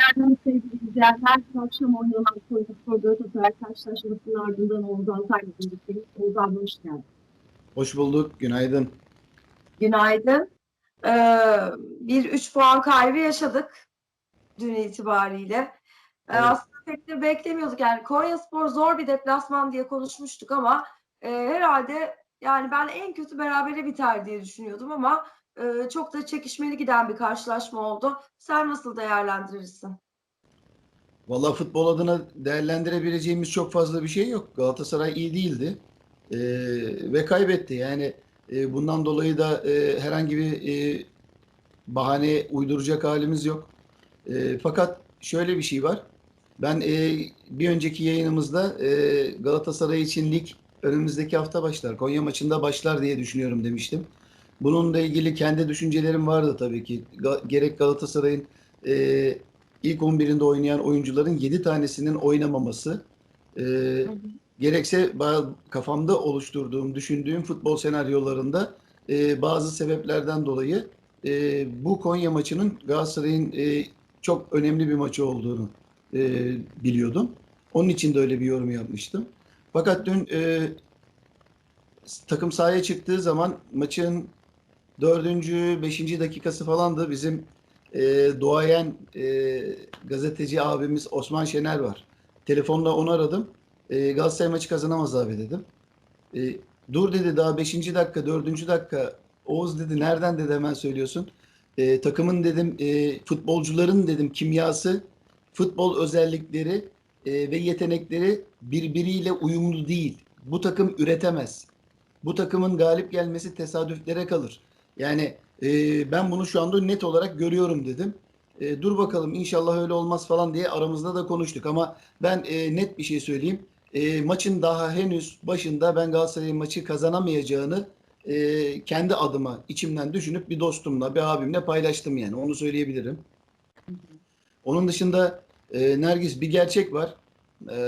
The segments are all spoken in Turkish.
Nereden sevgili izleyenler, bu akşam oynanan Konya Spor Galatasaray karşılaşmasının ardından Oğuz Altay'la birlikteyiz. Oğuz abi hoş geldin. Hoş bulduk. Günaydın. Günaydın. Ee, bir 3 puan kaybı yaşadık dün itibariyle. Ee, Evet. Aslında pek de beklemiyorduk. Yani Konya Spor zor bir deplasman diye konuşmuştuk ama e, herhalde yani ben en kötü berabere biter diye düşünüyordum ama e, çok da çekişmeli giden bir karşılaşma oldu. Sen nasıl değerlendirirsin? Vallahi futbol adına değerlendirebileceğimiz çok fazla bir şey yok. Galatasaray iyi değildi Ee, ve kaybetti. Yani e, bundan dolayı da e, herhangi bir e, bahane uyduracak halimiz yok. E, fakat şöyle bir şey var. Ben e, bir önceki yayınımızda e, Galatasaray için lig önümüzdeki hafta başlar. Konya maçında başlar diye düşünüyorum demiştim. Bununla ilgili kendi düşüncelerim vardı tabii ki. Gerek Galatasaray'ın e, ilk 11'inde oynayan oyuncuların 7 tanesinin oynamaması, e, gerekse kafamda oluşturduğum, düşündüğüm futbol senaryolarında e, bazı sebeplerden dolayı e, bu Konya maçının Galatasaray'ın e, çok önemli bir maçı olduğunu e, biliyordum. Onun için de öyle bir yorum yapmıştım. Fakat dün e, takım sahaya çıktığı zaman maçın dördüncü, beşinci dakikası falandı. Bizim e, doğayan e, gazeteci abimiz Osman Şener var. Telefonla onu aradım. E, Galatasaray maçı kazanamaz abi dedim. E, dur dedi daha 5. dakika, 4. dakika. Oğuz dedi nereden dedi hemen söylüyorsun. E, takımın dedim e, futbolcuların dedim kimyası, futbol özellikleri e, ve yetenekleri birbiriyle uyumlu değil. Bu takım üretemez. Bu takımın galip gelmesi tesadüflere kalır. Yani e, ben bunu şu anda net olarak görüyorum dedim. E, dur bakalım inşallah öyle olmaz falan diye aramızda da konuştuk ama ben e, net bir şey söyleyeyim. E, maçın daha henüz başında ben Galatasaray'ın maçı kazanamayacağını e, kendi adıma içimden düşünüp bir dostumla, bir abimle paylaştım yani onu söyleyebilirim. Onun dışında e, Nergis bir gerçek var. E,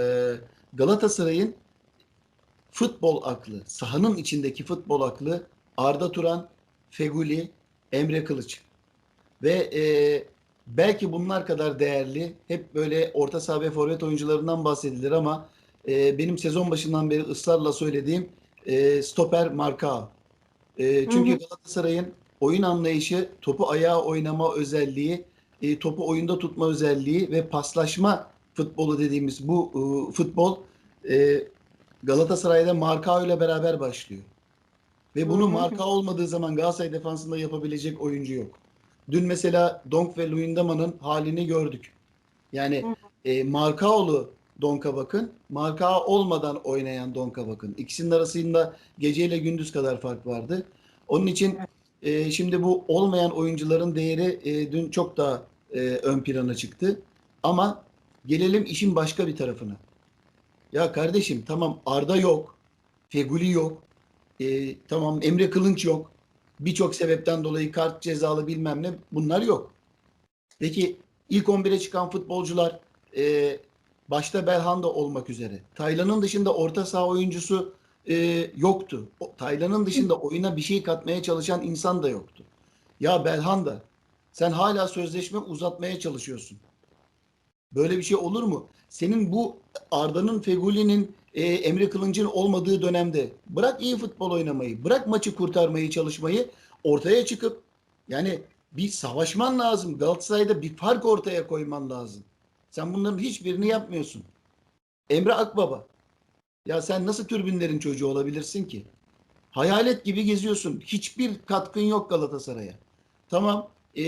Galatasaray'ın futbol aklı, sahanın içindeki futbol aklı Arda Turan, Feguli, Emre Kılıç. Ve e, belki bunlar kadar değerli, hep böyle orta saha ve forvet oyuncularından bahsedilir ama e, benim sezon başından beri ısrarla söylediğim e, stoper Marka. E, çünkü Hı hı. Galatasaray'ın oyun anlayışı, topu ayağa oynama özelliği, e, topu oyunda tutma özelliği ve paslaşma futbolu dediğimiz bu e, futbol e, Galatasaray'da Marka ile beraber başlıyor. Ve bunu marka olmadığı zaman Galatasaray defansında yapabilecek oyuncu yok. Dün mesela Donk ve Luyendama'nın halini gördük. Yani e, Markaoğlu Donk'a bakın, Marka olmadan oynayan Donk'a bakın. İkisinin arasında geceyle gündüz kadar fark vardı. Onun için e, şimdi bu olmayan oyuncuların değeri e, dün çok daha e, ön plana çıktı. Ama gelelim işin başka bir tarafına. Ya kardeşim tamam Arda yok, Feguli yok, e, tamam Emre Kılınç yok. Birçok sebepten dolayı kart cezalı bilmem ne bunlar yok. Peki ilk 11'e çıkan futbolcular e, başta Belhanda olmak üzere. Taylan'ın dışında orta saha oyuncusu e, yoktu. O, Taylan'ın dışında oyuna bir şey katmaya çalışan insan da yoktu. Ya Belhanda sen hala sözleşme uzatmaya çalışıyorsun. Böyle bir şey olur mu? Senin bu Arda'nın, Feguli'nin, e, Emre Kılınç'ın olmadığı dönemde bırak iyi futbol oynamayı, bırak maçı kurtarmayı, çalışmayı ortaya çıkıp yani bir savaşman lazım. Galatasaray'da bir fark ortaya koyman lazım. Sen bunların hiçbirini yapmıyorsun. Emre Akbaba. Ya sen nasıl türbinlerin çocuğu olabilirsin ki? Hayalet gibi geziyorsun. Hiçbir katkın yok Galatasaray'a. Tamam. e,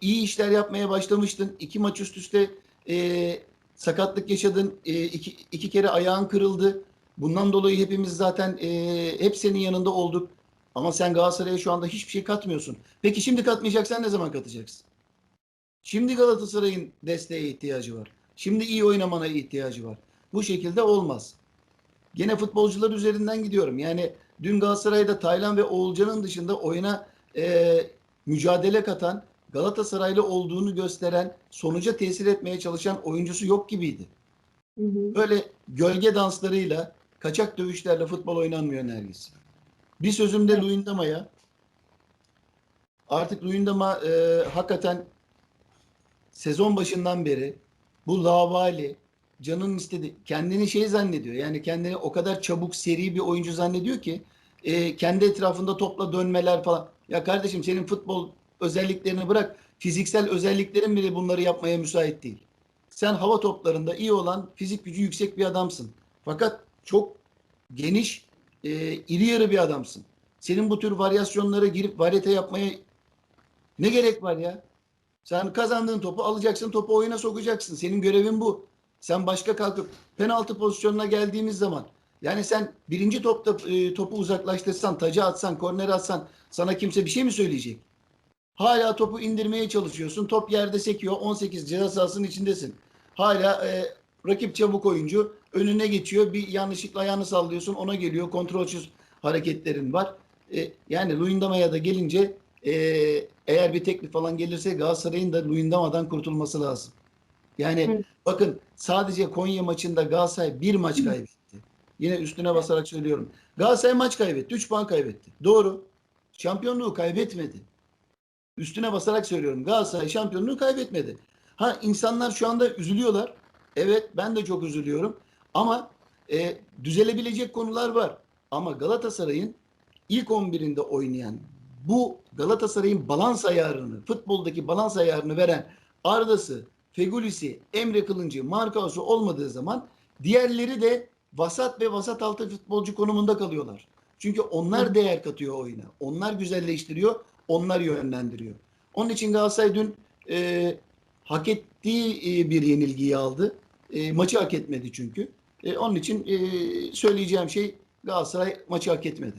iyi işler yapmaya başlamıştın. İki maç üst üste e, sakatlık yaşadın. E, iki, iki kere ayağın kırıldı. Bundan dolayı hepimiz zaten e, hep senin yanında olduk. Ama sen Galatasaray'a şu anda hiçbir şey katmıyorsun. Peki şimdi katmayacaksan ne zaman katacaksın? Şimdi Galatasaray'ın desteğe ihtiyacı var. Şimdi iyi oynamana ihtiyacı var. Bu şekilde olmaz. Gene futbolcular üzerinden gidiyorum. Yani dün Galatasaray'da Taylan ve Oğulcan'ın dışında oyuna e, mücadele katan, Galatasaraylı olduğunu gösteren, sonuca tesir etmeye çalışan oyuncusu yok gibiydi. Hı hı. Böyle gölge danslarıyla, kaçak dövüşlerle futbol oynanmıyor Nergis. Bir sözümde Luyendama'ya artık Luyendama e, hakikaten sezon başından beri bu lavali canın istedi kendini şey zannediyor. Yani kendini o kadar çabuk seri bir oyuncu zannediyor ki e, kendi etrafında topla dönmeler falan. Ya kardeşim senin futbol özelliklerini bırak. Fiziksel özelliklerin bile bunları yapmaya müsait değil. Sen hava toplarında iyi olan fizik gücü yüksek bir adamsın. Fakat çok geniş, e, iri yarı bir adamsın. Senin bu tür varyasyonlara girip varyete yapmaya ne gerek var ya? Sen kazandığın topu alacaksın, topu oyuna sokacaksın. Senin görevin bu. Sen başka kalkıp penaltı pozisyonuna geldiğimiz zaman yani sen birinci topta e, topu uzaklaştırsan, tacı atsan, kornere atsan sana kimse bir şey mi söyleyecek? Hala topu indirmeye çalışıyorsun. Top yerde sekiyor. 18 ceza sahasının içindesin. Hala e, rakip çabuk oyuncu önüne geçiyor. Bir yanlışlıkla ayağını sallıyorsun. Ona geliyor. Kontrolsüz hareketlerin var. E, yani Luyendama'ya da gelince e, eğer bir teklif falan gelirse Galatasaray'ın da Luyendama'dan kurtulması lazım. Yani Hı. bakın sadece Konya maçında Galatasaray bir maç kaybetti. Yine üstüne basarak söylüyorum. Galatasaray maç kaybetti. 3 puan kaybetti. Doğru. Şampiyonluğu kaybetmedi. Üstüne basarak söylüyorum. Galatasaray şampiyonluğu kaybetmedi. Ha insanlar şu anda üzülüyorlar. Evet ben de çok üzülüyorum. Ama e, düzelebilecek konular var. Ama Galatasaray'ın ilk 11'inde oynayan bu Galatasaray'ın balans ayarını, futboldaki balans ayarını veren Arda'sı, Fegülisi, Emre Kılıncı, Markaosu olmadığı zaman diğerleri de vasat ve vasat altı futbolcu konumunda kalıyorlar. Çünkü onlar değer katıyor oyuna. Onlar güzelleştiriyor, onlar yönlendiriyor. Onun için Galatasaray dün e, hak ettiği e, bir yenilgiyi aldı. E, maçı hak etmedi çünkü. E, onun için e, söyleyeceğim şey Galatasaray maçı hak etmedi.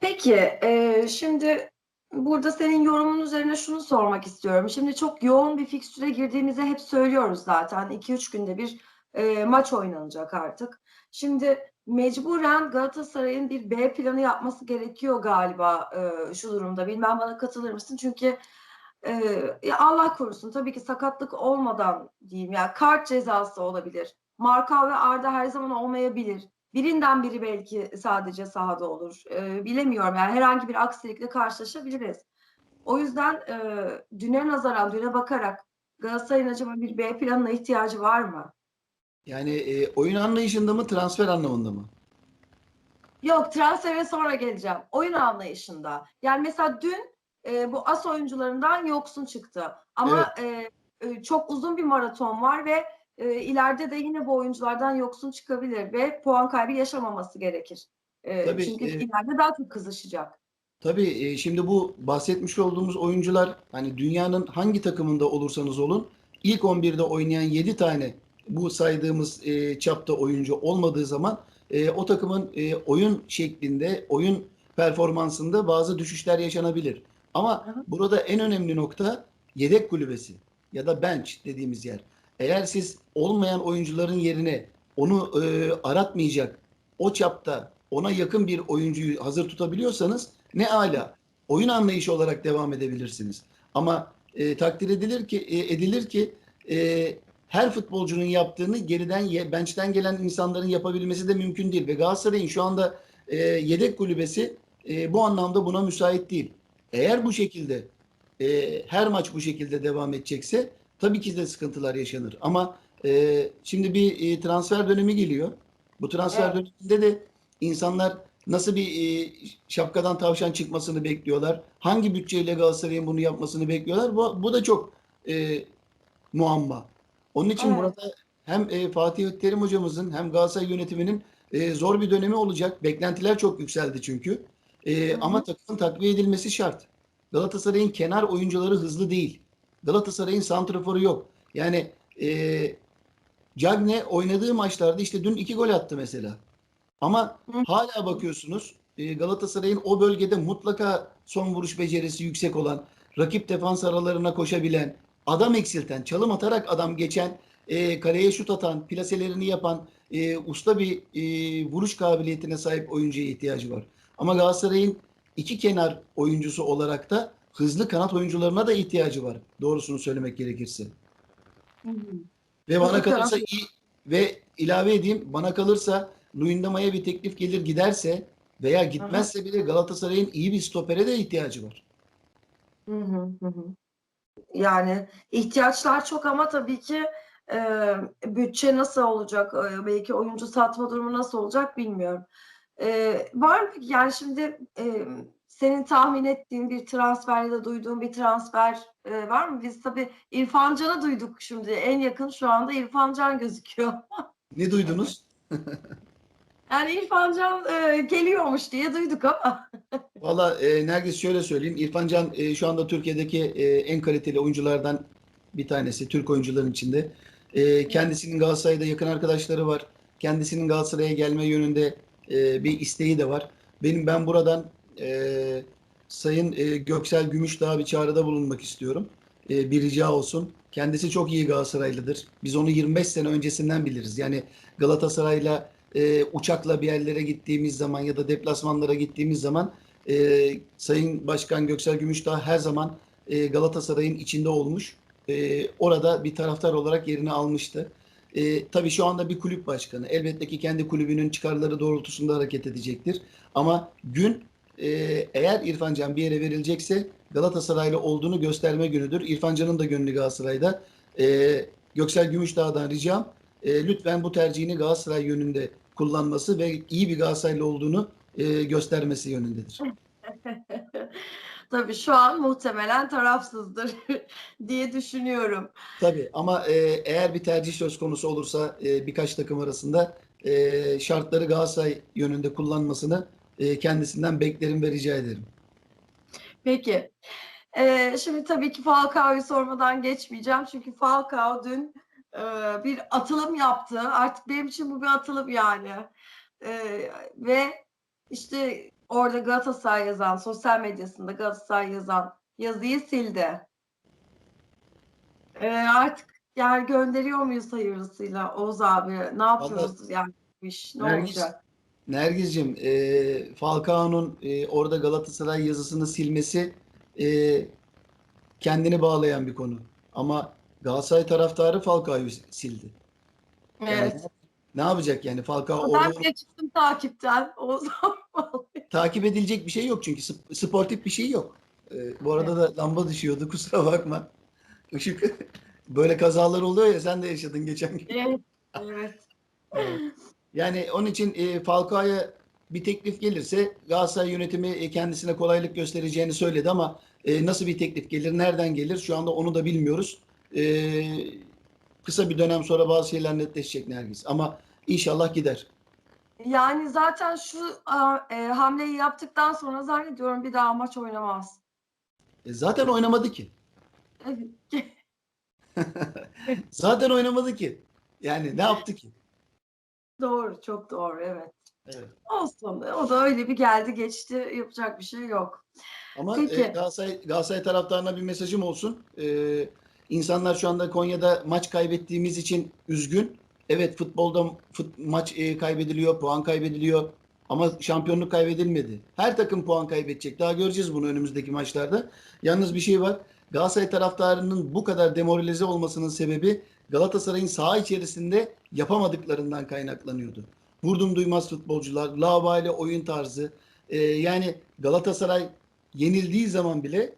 Peki, e, şimdi burada senin yorumun üzerine şunu sormak istiyorum. Şimdi çok yoğun bir fikstüre girdiğimizi hep söylüyoruz zaten. 2-3 günde bir e, maç oynanacak artık. Şimdi mecburen Galatasaray'ın bir B planı yapması gerekiyor galiba e, şu durumda. Bilmem bana katılır mısın? Çünkü e, Allah korusun tabii ki sakatlık olmadan diyeyim ya kart cezası olabilir. Marka ve Arda her zaman olmayabilir. Birinden biri belki sadece sahada olur. Ee, bilemiyorum yani herhangi bir aksilikle karşılaşabiliriz. O yüzden e, düne nazaran, düne bakarak Galatasaray'ın acaba bir B planına ihtiyacı var mı? Yani e, oyun anlayışında mı, transfer anlamında mı? Yok transfere sonra geleceğim. Oyun anlayışında. Yani mesela dün e, bu as oyuncularından yoksun çıktı. Ama e, e, çok uzun bir maraton var ve e, ileride de yine bu oyunculardan yoksun çıkabilir ve puan kaybı yaşamaması gerekir. E, Tabii, çünkü e, ileride daha çok kızışacak. Tabii e, şimdi bu bahsetmiş olduğumuz oyuncular hani dünyanın hangi takımında olursanız olun ilk 11'de oynayan 7 tane bu saydığımız e, çapta oyuncu olmadığı zaman e, o takımın e, oyun şeklinde, oyun performansında bazı düşüşler yaşanabilir. Ama hı. burada en önemli nokta yedek kulübesi ya da bench dediğimiz yer. Eğer siz olmayan oyuncuların yerine onu e, aratmayacak, o çapta ona yakın bir oyuncuyu hazır tutabiliyorsanız ne ala. Oyun anlayışı olarak devam edebilirsiniz. Ama e, takdir edilir ki e, edilir ki e, her futbolcunun yaptığını geriden bench'ten gelen insanların yapabilmesi de mümkün değil ve Galatasaray'ın şu anda e, yedek kulübesi e, bu anlamda buna müsait değil. Eğer bu şekilde e, her maç bu şekilde devam edecekse tabii ki de sıkıntılar yaşanır. Ama e, şimdi bir e, transfer dönemi geliyor. Bu transfer Evet. döneminde de insanlar nasıl bir e, şapkadan tavşan çıkmasını bekliyorlar? Hangi bütçeyle Galatasaray'ın bunu yapmasını bekliyorlar? Bu, bu da çok e, muamma. Onun için Evet. burada hem e, Fatih Terim hocamızın hem Galatasaray yönetiminin e, zor bir dönemi olacak. Beklentiler çok yükseldi çünkü. E, Hı hı. ama takımın takviye edilmesi şart. Galatasaray'ın kenar oyuncuları hızlı değil. Galatasaray'ın santraforu yok. Yani e, Cagne oynadığı maçlarda işte dün iki gol attı mesela. Ama Hı. hala bakıyorsunuz e, Galatasaray'ın o bölgede mutlaka son vuruş becerisi yüksek olan, rakip defans aralarına koşabilen, adam eksilten, çalım atarak adam geçen, e, kaleye şut atan, plaselerini yapan e, usta bir e, vuruş kabiliyetine sahip oyuncuya ihtiyacı var. Ama Galatasaray'ın iki kenar oyuncusu olarak da hızlı kanat oyuncularına da ihtiyacı var. Doğrusunu söylemek gerekirse. Ve bana kalırsa iyi ve ilave edeyim bana kalırsa Luyendama'ya bir teklif gelir giderse veya gitmezse bile Galatasaray'ın iyi bir stopere de ihtiyacı var. Hı hı hı. Yani ihtiyaçlar çok ama tabii ki e, bütçe nasıl olacak, e, belki oyuncu satma durumu nasıl olacak bilmiyorum. E, var mı peki yani şimdi e, senin tahmin ettiğin bir transfer ya da duyduğun bir transfer e, var mı? Biz tabii İrfan Can'ı duyduk şimdi. En yakın şu anda İrfan Can gözüküyor. Ne duydunuz? Yani İrfan Can e, geliyormuş diye duyduk ama. Valla e, Nergis şöyle söyleyeyim. İrfan Can e, şu anda Türkiye'deki e, en kaliteli oyunculardan bir tanesi. Türk oyuncuların içinde. E, kendisinin Galatasaray'da yakın arkadaşları var. Kendisinin Galatasaray'a gelme yönünde e, bir isteği de var. Benim ben buradan e, Sayın e, Göksel Gümüşdağ'a bir çağrıda bulunmak istiyorum. E, bir rica olsun. Kendisi çok iyi Galatasaraylıdır. Biz onu 25 sene öncesinden biliriz. Yani Galatasaray'la e, uçakla bir yerlere gittiğimiz zaman ya da deplasmanlara gittiğimiz zaman e, Sayın Başkan Göksel Gümüşdağ her zaman e, Galatasaray'ın içinde olmuş. E, orada bir taraftar olarak yerini almıştı. E, tabii şu anda bir kulüp başkanı. Elbette ki kendi kulübünün çıkarları doğrultusunda hareket edecektir. Ama gün e, eğer İrfan Can bir yere verilecekse Galatasaraylı olduğunu gösterme günüdür. İrfan Can'ın da gönlü Galatasaray'da. E, Göksel Gümüşdağ'dan ricam e, lütfen bu tercihini Galatasaray yönünde kullanması ve iyi bir Galatasaraylı olduğunu e, göstermesi yönündedir. Tabii şu an muhtemelen tarafsızdır diye düşünüyorum. Tabii ama e, eğer bir tercih söz konusu olursa e, birkaç takım arasında e, şartları Galatasaray yönünde kullanmasını e, kendisinden beklerim ve rica ederim. Peki. Ee, şimdi tabii ki Falcao'yu sormadan geçmeyeceğim. Çünkü Falcao dün e, bir atılım yaptı. Artık benim için bu bir atılım yani. Ve işte orada Galatasaray yazan, sosyal medyasında Galatasaray yazan yazıyı sildi. Artık yani gönderiyor muyuz hayırlısıyla Oğuz abi? Ne yapıyoruz yani bu iş? Ne Nergis, olacak? Nergiz'cim e, Falcao'nun e, orada Galatasaray yazısını silmesi e, kendini bağlayan bir konu. Ama Galatasaray taraftarı Falcao'yu sildi. Yani Evet. ne yapacak yani Falcao orada Ben bile çıktım takipten. Oğuz abi. takip edilecek bir şey yok çünkü sp- sportif bir şey yok. Ee, bu arada da lamba düşüyordu kusura bakma. Işık böyle kazalar oluyor ya sen de yaşadın geçen gün. Evet. Evet. Evet. Yani onun için e, Falcao'ya bir teklif gelirse Galatasaray yönetimi e, kendisine kolaylık göstereceğini söyledi ama e, nasıl bir teklif gelir, nereden gelir şu anda onu da bilmiyoruz. E, kısa bir dönem sonra bazı şeyler netleşecek Nergis ama inşallah gider. Yani zaten şu e, hamleyi yaptıktan sonra zannediyorum bir daha maç oynamaz. E, zaten oynamadı ki. Zaten oynamadı ki. Yani ne yaptı ki? Doğru, çok doğru, evet. Evet. Olsun. O da öyle bir geldi geçti. Yapacak bir şey yok. Ama Peki. e, Galatasaray, Galatasaray taraftarına bir mesajım olsun. E, insanlar şu anda Konya'da maç kaybettiğimiz için üzgün. Evet futbolda fut, maç e, kaybediliyor, puan kaybediliyor. Ama şampiyonluk kaybedilmedi. Her takım puan kaybedecek. Daha göreceğiz bunu önümüzdeki maçlarda. Yalnız bir şey var. Galatasaray taraftarının bu kadar demoralize olmasının sebebi Galatasaray'ın saha içerisinde yapamadıklarından kaynaklanıyordu. Vurdum duymaz futbolcular, laubali oyun tarzı. E, yani Galatasaray yenildiği zaman bile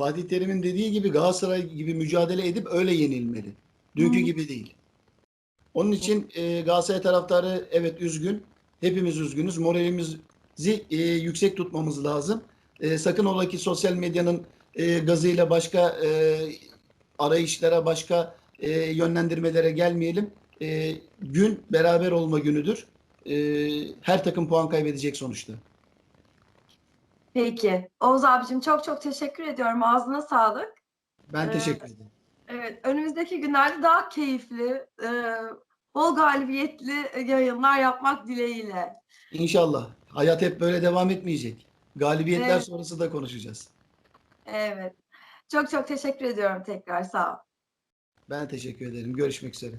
Fatih Terim'in dediği gibi Galatasaray gibi mücadele edip öyle yenilmeli. Dünkü Hı. gibi değil. Onun için e, Galatasaray taraftarı evet üzgün. Hepimiz üzgünüz. Moralimizi e, yüksek tutmamız lazım. E, sakın ola ki sosyal medyanın e, gazıyla başka e, arayışlara, başka e, yönlendirmelere gelmeyelim. E, gün beraber olma günüdür. E, her takım puan kaybedecek sonuçta. Peki. Oğuz abicim çok çok teşekkür ediyorum. Ağzına sağlık. Ben Ee, teşekkür ederim. Evet, önümüzdeki günlerde daha keyifli, e, bol galibiyetli yayınlar yapmak dileğiyle. İnşallah. Hayat hep böyle devam etmeyecek. Galibiyetler Evet. sonrası da konuşacağız. Evet. Çok çok teşekkür ediyorum tekrar. Sağ ol. Ben teşekkür ederim. Görüşmek üzere.